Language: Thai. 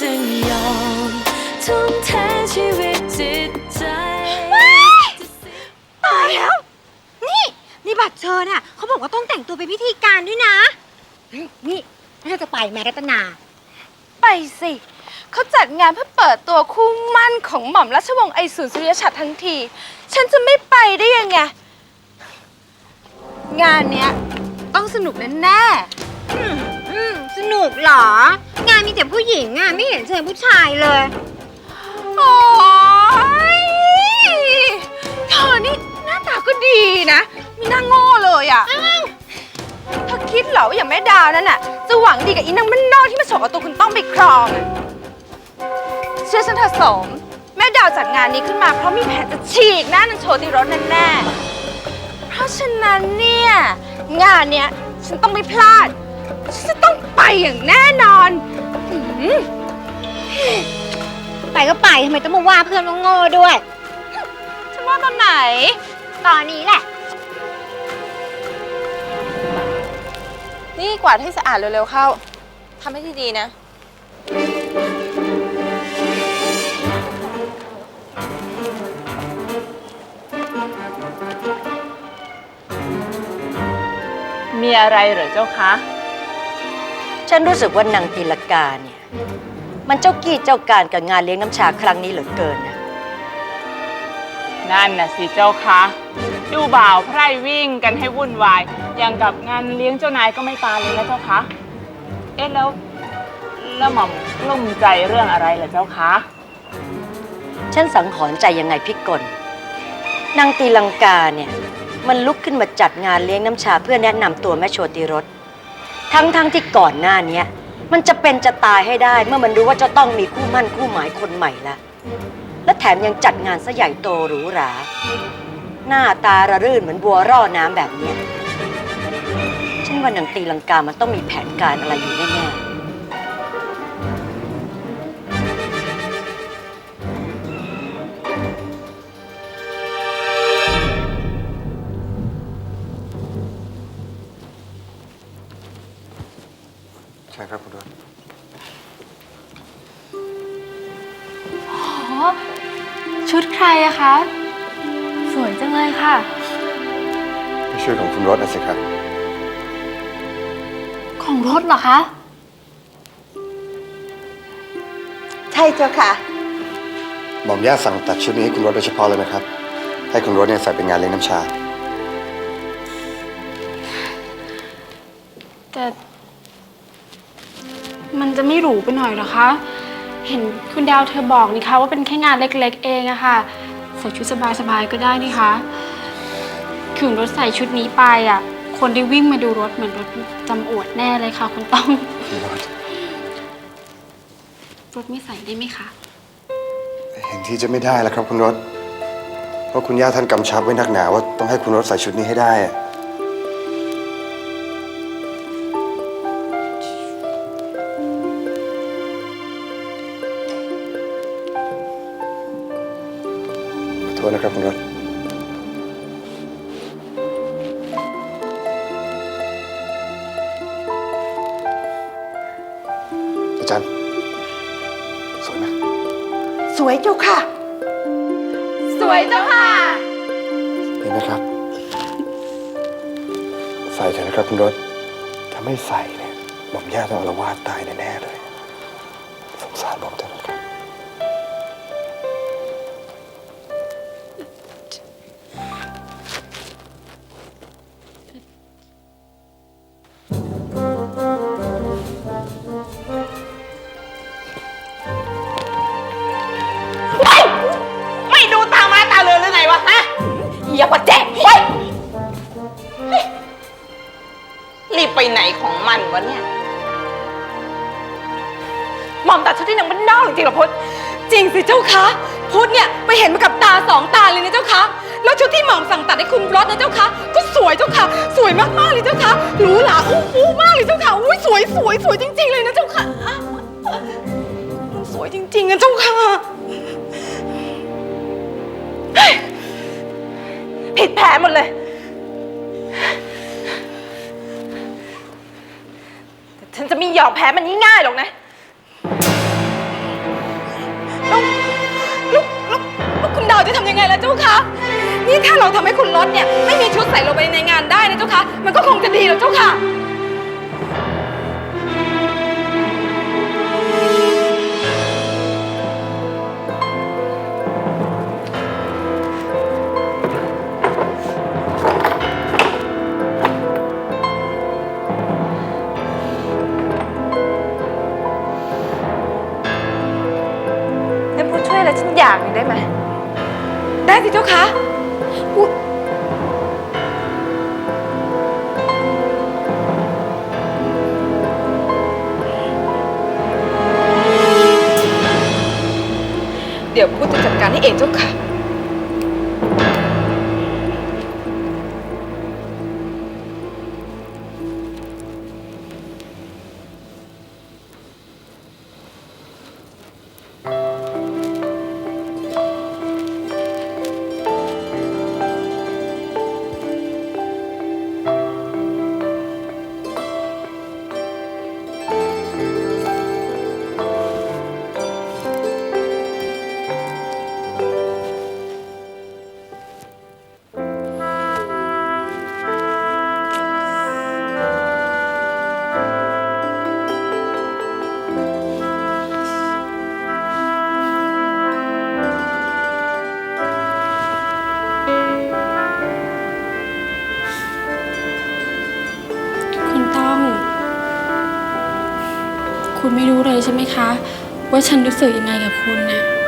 จึงยอมทุ่มเทชีวิตจิตใจตายแล้ว นี่ นี่บัตรเชิญอะเขาบอกว่าต้องแต่งตัวเป็นพิธีการด้วยนะ นี่น่าจะไปแมรัตนา ไปสิเขาจัดงานเพื่อเปิดตัวคู่หมั่นของหม่อมราชวงศ์ไอศูนย์สุริยชัดทั้งที ฉันจะไม่ไปได้ยังไง งานเนี้ยต้องสนุกแน่อืมอืมสนุ กเหรอ งานมีแต่ผู้หญิงอะไม่เห็นเชิญผู้ชายเลย โอ้ยเธอนี่หน้าตาก็ดีนะมีหน้าโง่เลยอะเธอคิดเหรอว่าอย่างแม่ดาวนั่นน่ะจะหวังดีกับอีนางมันนอกที่มาฉกเอาตัวคุณต้องไปครองอะเชื่อฉันเถอะสม แม่ดาวจัดงานนี้ขึ้นมาเพราะมีแผนจะฉีกหน้านางโชติรสแน่ๆเพราะฉะนั้นเนี่ย งานเนี้ยฉันต้องไม่พลาด ฉันจะต้องไปอย่างแน่นอนหืมไปก็ไปทำไมต้องมาว่าเพื่อนว่าโง่ด้วย ฉันว่าตอนไหน ตอนนี้แหละ นี่กวาดให้สะอาดเร็วๆเข้าทำให้ดีๆนะ มีอะไรเหรอเจ้าคะ ฉันรู้สึกว่านางตีลกาเนี่ย มันเจ้ากี้เจ้าการกับงานเลี้ยงน้ำชาครั้งนี้เหลือเกินนะนั่นน่ะสิเจ้าคะดูบ่าวไพร่วิ่งกันให้วุ่นวาย อย่างกับงานเลี้ยงเจ้านายก็ไม่ปาเลยนะเจ้าคะ เอ๊ะแล้วแล้วหม่อมกลุ้มใจเรื่องอะไรเหรอเจ้าคะ ฉันสังหรณ์ใจยังไงพี่กลนางตีลังกาเนี่ย มันลุกขึ้นมาจัดงานเลี้ยงน้ำชาเพื่อแนะนำตัวแม่โชติรส ทั้งทั้งที่ก่อนหน้าเนี้ยมันจะเป็นจะตายให้ได้ เมื่อมันรู้ว่าจะต้องมีคู่มั่นคู่หมายคนใหม่ละและแถมยังจัดงานซะใหญ่โตหรูหรา หน้าตาระรื่นเหมือนบัวร่อน้ำแบบเนี้ยฉันว่านางตีลังกามันต้องมีแผนการอะไรอยู่แน่ๆ ครับคุณดวนชุดใครอะคะ สวยจังเลยค่ะไม่ช่วยของคุณรถนะสิครับ ของรถเหรอคะ ใช่เจ้าค่ะ หม่อมย่าสั่งตัดชุดนี้ให้คุณรถโดยเฉพาะเลยนะครับ ให้คุณรถเนี่ยใส่เป็นงานเลี้ยงน้ำชา แต่ มันจะไม่หรูไปหน่อยเหรอคะ เห็นคุณดาวเธอบอกนี่คะว่าเป็นแค่งานเล็กๆ เองอะค่ะ ใส่ชุดสบายๆก็ได้นี่คะคือรถใส่ชุดนี้ไปอะคนที่วิ่งมาดูรถเหมือนรถจำอวดแน่เลยค่ะ คุณต้องคุณรถรถไม่ใส่ได้ไหมคะ เห็นที่จะไม่ได้แล้วครับคุณรถ เพราะคุณย่าท่านกำชับไว้หนักหนาว่าต้องให้คุณรถใส่ชุดนี้ให้ได้อะ ษนะครับคุณรถอาจารย์สวยไหมสวยเจ้าค่ะ สวยเจ้าค่ะ นี่นะครับ ใส่เถอะนะครับคุณรถถ้าไม่ใส่เนี่ยหม่อมย่าต้องอาละวาดตายแน่ๆเลยสงสารผมเถอะ ย่ามาแจ้งเฮ้ยเฮ้ยรีบไปไหนของมันวะเนี่ยหม่อมตัดชุดที่หนังมันนอกจริงๆเหรอพุทธจริงสิเจ้าคะพุทธเนี่ยไปเห็นมากับตาสองตาเลยนะเจ้าคะแล้วชุดที่หม่อมสั่งตัดให้คุณรถนะเจ้าคะก็สวยเจ้าค่ะสวยมากๆเลยเจ้าคะหรูหราอู้ฟู่มากเลยเจ้าค่ะอุ้ยสวยสวยสวยจริง ๆ เลยนะเจ้าค่ะ สวยจริงๆนะเจ้าค่ะ ดแผลหมดเลย แต่ฉันจะไม่ยอกแพ้มันง่ายๆหรอกนะลูกลูกลูกล้วคุณดาวจะทำยังไงล่ะเจ้าคะนี่ถ้าเราทำให้คุณรถเนี่ย ไม่มีชุดใส่ลงไปในงานได้นะเจ้าคะมันก็คงจะดีแล้วเจ้าค่ะ อะไรฉันอย่างหนึ่งได้ไหม ได้สิเจ้าคะอุ๊ยเดี๋ยวพูดจะจัดการให้เองเจ้าค่ะ ไม่รู้เลยใช่ไหมคะ ว่าฉันรู้สึกยังไงกับคุณนะ